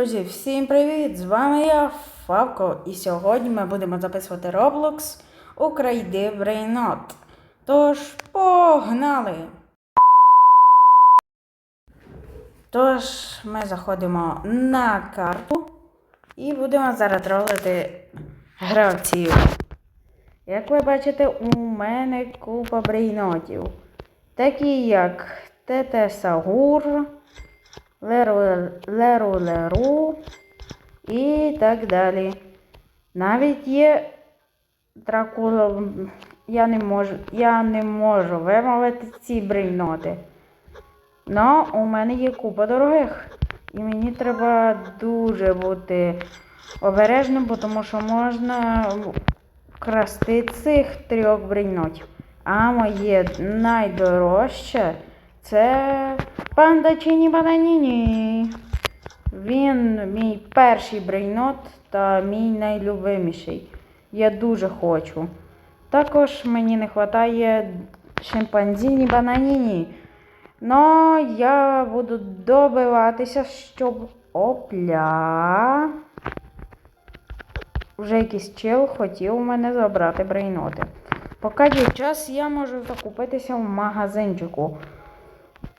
Друзі, всім привіт! З вами я, Фавко, і сьогодні ми будемо записувати Roblox Украйди Брейнот. Тож, погнали! Тож, ми заходимо на карту і будемо зараз тролити гравців. Як ви бачите, у мене купа брейнотів. Такі як ТТ Сагур, Леру Леру Леру і так далі. Навіть є Дракула. Я не можу, я не можу вимовити ці брейноти. Но у мене є купа дорогих. І мені треба дуже бути обережним, бо тому що можна красти цих трьох брейнотів. А моє найдорожче це панда Чіні Бананіні. Він мій перший брейнот та мій найлюбиміший. Я дуже хочу. Також мені не вистачає шимпанзіні Бананіні. Но я буду добиватися, щоб опля. Вже якийсь чел хотів у мене забрати брейноти. Поки є час, я можу закупитися в магазинчику.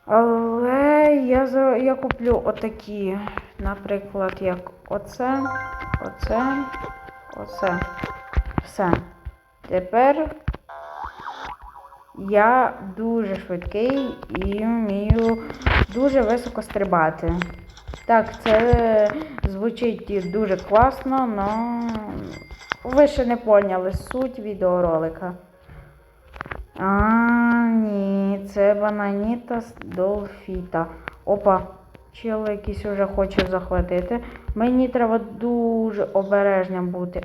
Але я, я куплю отакі, наприклад, як оце, оце, оце. Все. Тепер я дуже швидкий і вмію дуже високо стрибати. Так, це звучить дуже класно, але ви ще не поняли суть відеоролика. А, ні, це бананіта з долфіта. Опа, чел якийсь уже хоче захватити. Мені треба дуже обережним бути.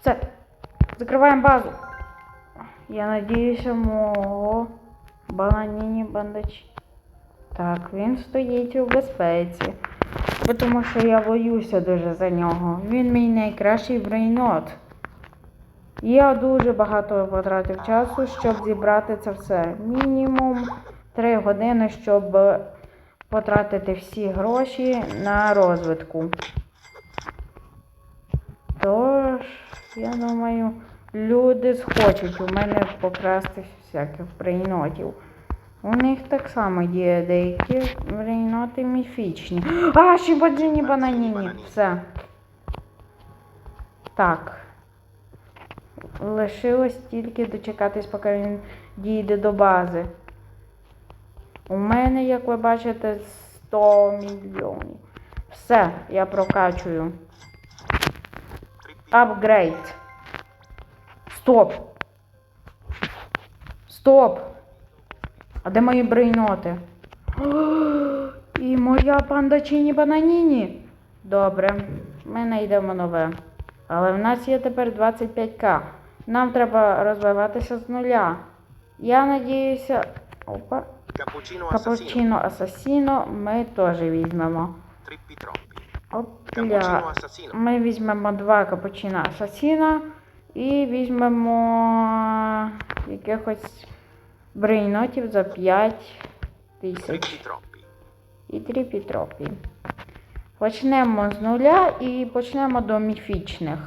Все, закриваємо базу. Я надіюся, мого бананіні бандачі. Так, він стоїть у безпеці. Тому що я боюся дуже за нього. Він мій найкращий брейнот. Я дуже багато потратив часу, щоб зібрати це все. Мінімум 3 години, щоб потратити всі гроші на розвитку. Тож, я думаю, люди схочуть у мене покрасти всяких брейнотів. У них так само є деякі брейноти міфічні. А, шибаджині бананіні. Все. Так. Лишилось тільки дочекатись, поки він дійде до бази. У мене, як ви бачите, 100 мільйонів. Все, я прокачую. Апгрейд. Стоп. Стоп. А де мої брейноти? І моя панда Чіні Бананіні. Добре, ми знайдемо нове. Але в нас є тепер 25к. Нам треба розвиватися з нуля. Я надіюся. Опа. Капучино Асасіно ми теж візьмемо. Опля. Ми візьмемо два капучино Асасіна і візьмемо якихось брейнотів за 5 тисяч. І три пітропі. Почнемо з нуля і почнемо до міфічних.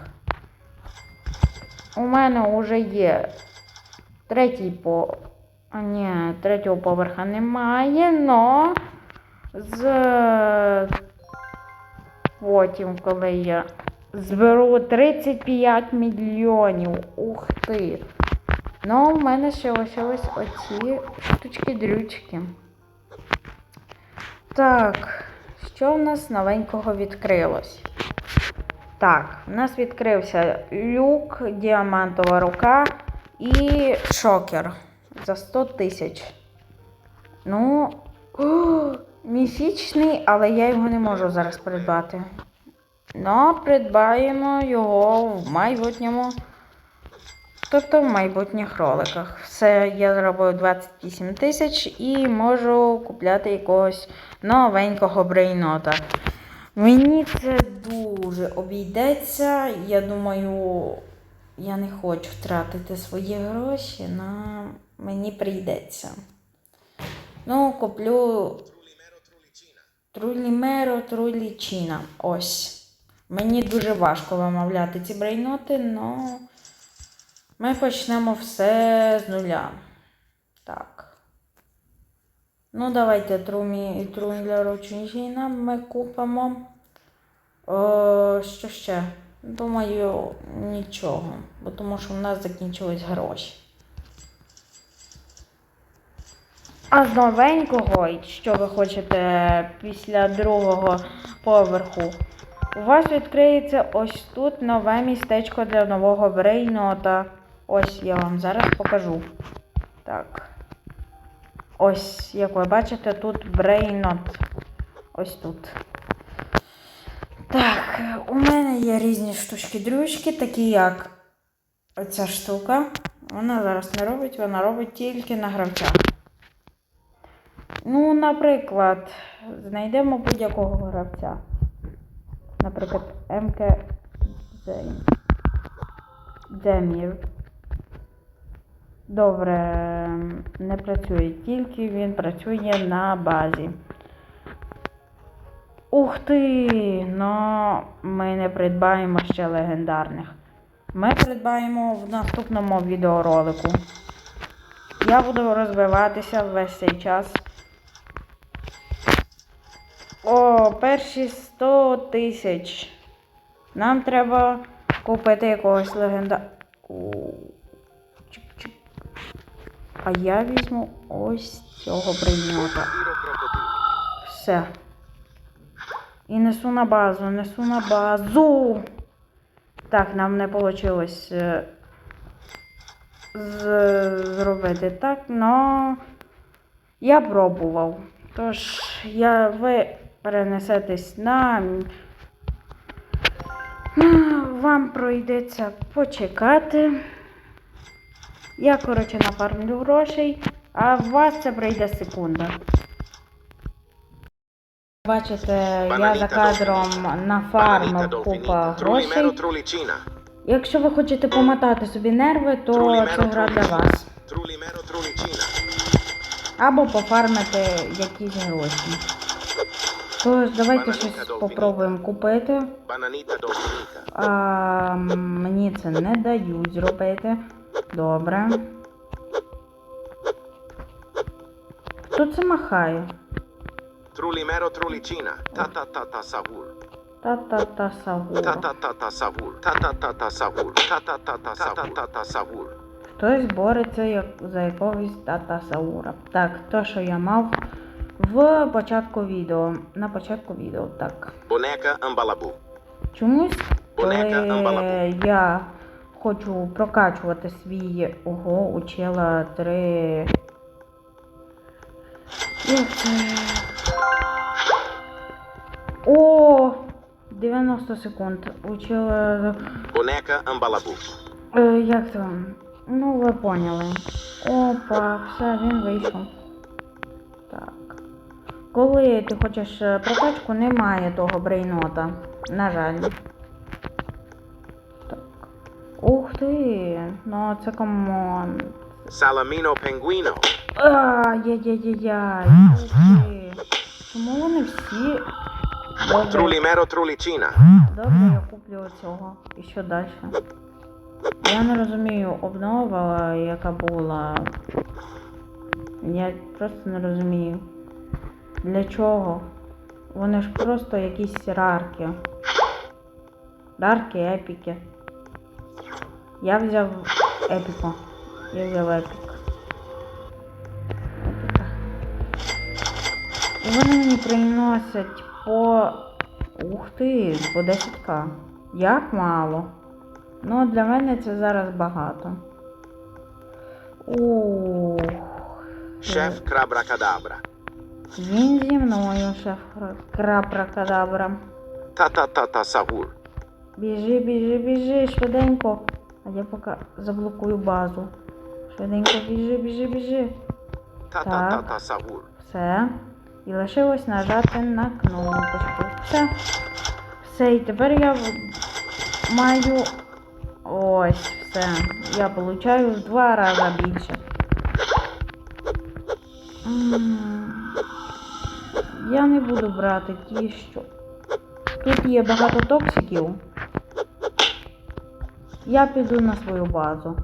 У мене вже є третій по. А, ні, третього поверха немає, но з потім, коли я зберу 35 мільйонів. Ух ти. Ну, в мене ще лишились оці штучки-дрючки. Так, що в нас новенького відкрилось? Так, в нас відкрився люк, діамантова рука і шокер за 100 тисяч. Ну, о, міфічний, але я його не можу зараз придбати. Ну, придбаємо його в майбутньому. Тобто в майбутніх роликах. Все, я зробив 28 тисяч і можу купляти якогось новенького брейнота. Мені це дуже обійдеться. Я думаю, я не хочу втратити свої гроші, на мені прийдеться. Ну, куплю Трулімеро, трулічіна. Ось. Мені дуже важко вимовляти ці брейноти, але ми почнемо все з нуля. Так. Ну, давайте трумі, трулеру чужіна ми купимо. О, що ще? Думаю, нічого. Бо тому що в нас закінчились гроші. А з новенького, що ви хочете після другого поверху? У вас відкриється ось тут нове містечко для нового брейнота. Ось я вам зараз покажу. Так. Ось, як ви бачите, тут брейнот. Ось тут. Так, у мене є різні штучки-дрючки, такі як оця штука. Вона зараз не робить, вона робить тільки на гравця. Ну, наприклад, знайдемо будь-якого гравця. Наприклад, МК Демір. Добре, не працює, тільки він працює на базі. Ух ти! Ну, ми не придбаємо ще легендарних. Ми придбаємо в наступному відеоролику. Я буду розвиватися весь цей час. О, перші 100 тисяч. Нам треба купити якогось легенда. А я візьму ось цього прийнята. Все. І несу на базу, несу на базу. Так, нам не вийшло зробити так, но я пробував. Тож, я, ви перенесетесь на. Вам пройдеться почекати. Я, коротше, нафармлю грошей, а в вас це прийде секунда. Бачите, я за кадром нафармив купа грошей. Якщо ви хочете помотати собі нерви, то це гра для вас. Або пофармити якісь гроші. Тож, давайте щось попробуємо купити. А, мені це не дають зробити. Добре. Хто це махає? Trulimero trulicina. Ta ta ta ta savur. Та-та-та сагура. Ta ta ta ta savur. Ta ta ta ta savur. Ta ta ta ta ta ta ta savur. Хтось бореться як, за якогось тата Саура. Так, то, що я мав в початку відео. На початку відео, так. Boneca ambalabu. Чомусь, коли Бонека Амбалабу. я хочу прокачувати свій ого, учила три. Як? О! 90 секунд. Учила. Boneca ambalabu. Е, як там? Ну, ви поняли. Опа, все, він вийшов. Так. Коли ти хочеш е, прокачку, немає того брейнота. На жаль. Ти! Ну це камон. Salamino penguino. Ай-яй-яй-яй. Чому вони всі. Добре. Trulimero trulicina. Добре, я куплю цього. І що далі? Я не розумію, обнова, яка була. Я просто не розумію. Для чого? Вони ж просто якісь рарки. Рарки, епіки. Я взяв епіку. Я взяв епік. І вони мені приносять по. Ух ти, по 10к. Як мало. Ну, для мене це зараз багато. Ух. Chef Crabrakadabra. Він зі мною, шеф ta ta ta savur. Біжи, біжи, біжи, швиденько. А я поки заблокую базу. Швиденько біжи, біжи, біжи. Так. ta. Все. І лишилось нажати на кнопочку. Все. Все, і тепер я маю. Ось, все. Я получаю в два рази більше. Я не буду брати ті, що. Тут є багато токсиків. Я піду на свою базу.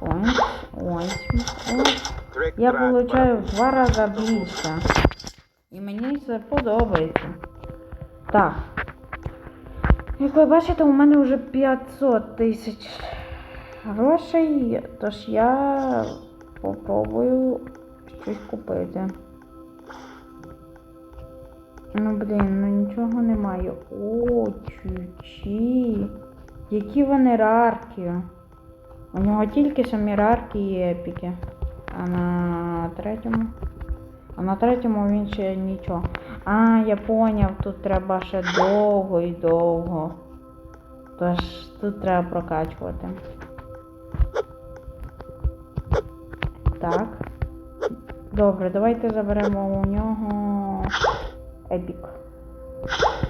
Ось, ось, ось. Я получаю в два рази більше. І мені це подобається. Так. Як ви бачите, у мене вже 500 тисяч грошей, тож я попробую щось купити. Ну блін, ну нічого немає. О, чучі. Які вони рарки. У нього тільки самі рарки і епіки. А на третьому. А на третьому він ще нічого. А, я поняв, тут треба ще довго і довго. Тож тут треба прокачувати. Так. Добре, давайте заберемо у нього епік.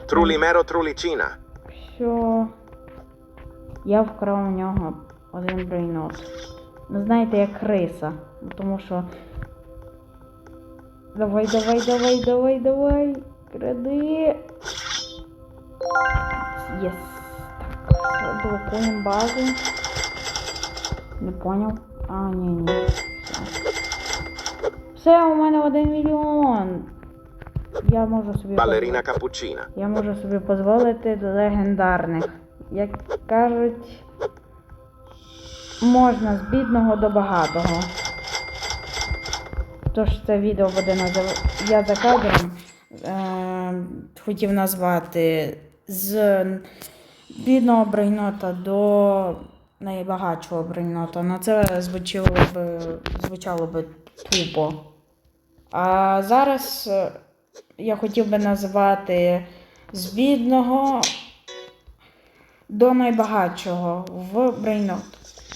Trulimero Trulicina. Що я вкрав у нього один брейнот. Ну, знаєте, як риса. Тому що. Давай, давай, давай, давай, давай. Кради. Єс. Так, блокуємо базу. Не поняв. А, ні, ні. Все. Все, у мене один мільйон. Я можу собі. Дозволити- Cappuccina. я можу собі дозволити легендарних. Як кажуть, можна з бідного до багатого. Тож це відео буде називати. Я за кадром е- хотів назвати з бідного брейнота до найбагатшого брейнота. На це звучало би, звучало би тупо. А зараз е, я хотів би назвати з бідного до найбагатшого в брейнот.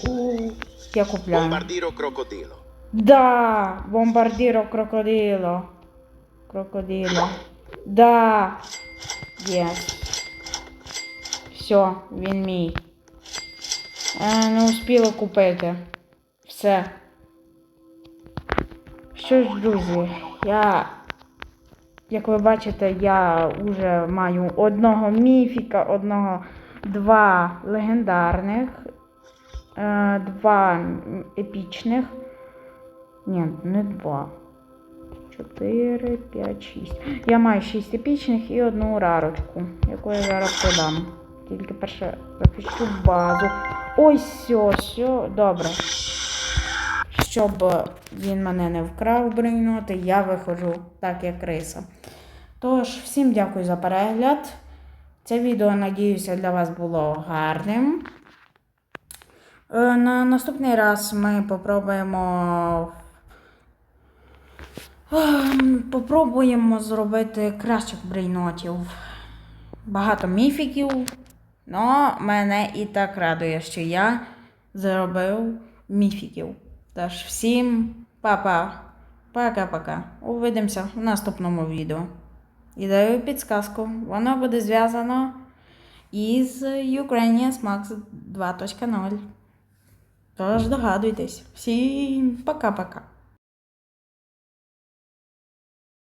У, Я купляю. Bombardiro Crocodilo. Да, бомбардіро крокодило. Крокодило. Да. Є. Все, він мій. Е, не успіла купити. Все. Що ж, друзі, я. Як ви бачите, я вже маю одного міфіка, одного, два легендарних, е, два епічних. Ні, не два. Чотири, п'ять, шість. Я маю шість епічних і одну рарочку, яку я зараз продам. Тільки перше запущу базу. Ой, все, все, добре. Щоб він мене не вкрав брейноти, я виходжу так, як риса. Тож, всім дякую за перегляд. Це відео, надіюся, для вас було гарним. Е, На наступний раз ми попробуємо. Ем, Попробуємо зробити кращих брейнотів. Багато міфіків. Но мене і так радує, що я зробив міфіків. Тож всім па-па. Пока-пока. Увидимося в наступному відео. І даю підсказку. Воно буде зв'язано із Ukrainian Max 2.0. Тож догадуйтесь. Всім пока-пока.